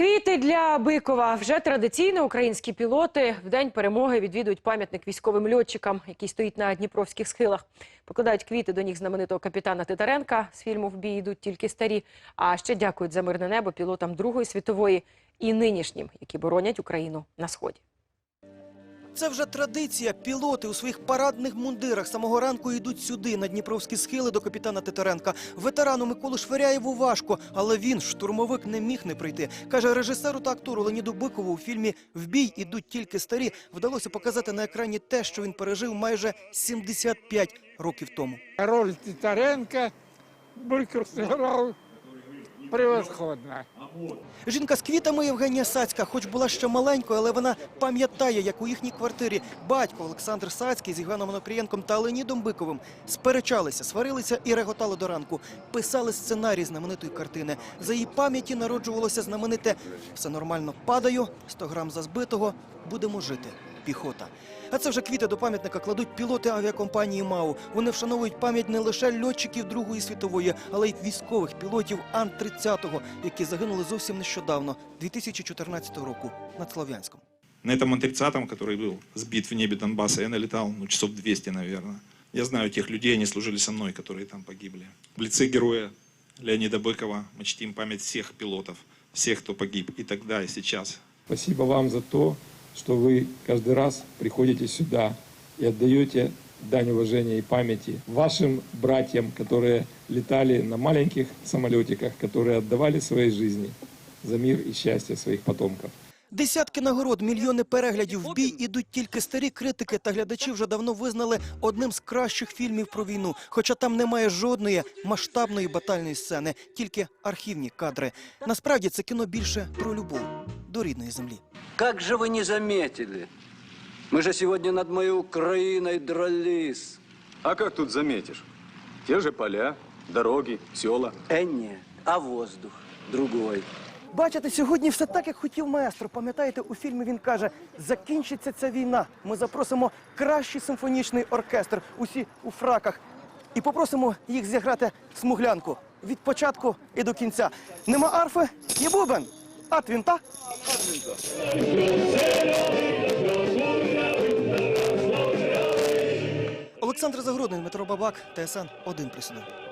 Квіти для Бикова. Вже традиційно українські пілоти в день перемоги відвідують пам'ятник військовим льотчикам, який стоїть на Дніпровських схилах. Покладають квіти до них знаменитого капітана Титаренка. З фільму в бій йдуть тільки старі. А ще дякують за мирне небо пілотам Другої світової і нинішнім, які боронять Україну на сході. Це вже традиція. Пілоти у своїх парадних мундирах самого ранку йдуть сюди, на Дніпровські схили до капітана Титаренка. Ветерану Миколу Швиряєву важко, але він, штурмовик, не міг не прийти. Каже режисеру та актору Леоніду Бикову у фільмі «В бій ідуть тільки старі» вдалося показати на екрані те, що він пережив майже 75 років тому. Роль Титаренка Быков сыграл превосходно. Жінка з квітами Євгенія Сацька, хоч була ще маленькою, але вона пам'ятає, як у їхній квартирі батько Олександр Сацький з Євгеном Онопрієнком та Леонідом Биковим сперечалися, сварилися і реготали до ранку. Писали сценарій знаменитої картини. За її пам'яті народжувалося знамените «Все нормально падаю, 100 грам за збитого, будемо жити» Піхота. А це вже квіти до пам'ятника кладуть пілоти авіакомпанії МАУ. Вони вшановують пам'ять не лише льотчиків Другої світової, але й військових пілотів Ан-30, які загинули зовсім нещодавно, 2014 року, над Слов'янськом. На этом Ан-30, который был сбит в небе Донбасса, я налетал ну, часов 200, наверное. Я знаю тех людей, они служили со мной, которые там погибли. В лице героя Леонида Быкова мы чтим память всех пилотов, всех, кто погиб и тогда, и сейчас. Спасибо вам за то, что вы каждый раз приходите сюда и отдаете дань уважения и памяти вашим братьям, которые летали на маленьких самолетиках, которые отдавали свои жизни за мир и счастье своих потомков. Десятки нагород, мільйони переглядів в бій ідуть тільки старі критики та глядачі вже давно визнали одним з кращих фільмів про війну. Хоча там немає жодної масштабної батальної сцени, тільки архівні кадри. Насправді це кіно більше про любов до рідної землі. Как же вы не заметили? Мы же сегодня над моей Украиной дрались. А как тут заметишь? Те же поля, дороги, села. Э, не, а воздух другой. Бачите, сьогодні все так, як хотів маестро. Пам'ятаєте, у фільмі він каже: закінчиться ця війна. Ми запросимо кращий симфонічний оркестр, усі у фраках, і попросимо їх зіграти смуглянку від початку і до кінця. Нема арфи, є бубен. А твінта. Олександр Загородний, Дмитро Бабак, ТСН 1+,1.